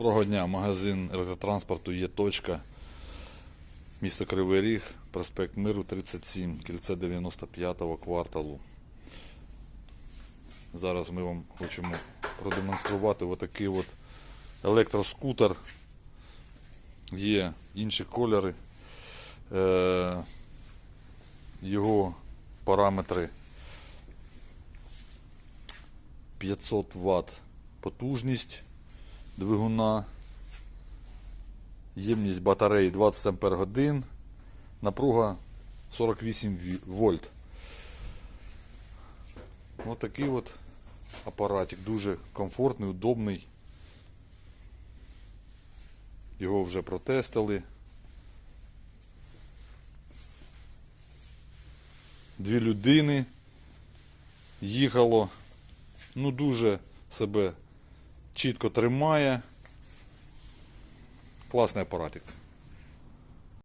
Доброго дня, магазин електротранспорту є точка. Місто Кривий Ріг, проспект Миру 37, кільце 95-го кварталу. Зараз ми вам хочемо продемонструвати отакий от електроскутер. Є інші кольори. Е, його параметри 500 Вт потужність двигуна, ємність батареї 20 Ампер напруга 48 вольт. Ось такий от апаратик, дуже комфортний, удобний. Його вже протестили. Дві людини їхало. Ну дуже себе чітко тримає. Класний апаратик.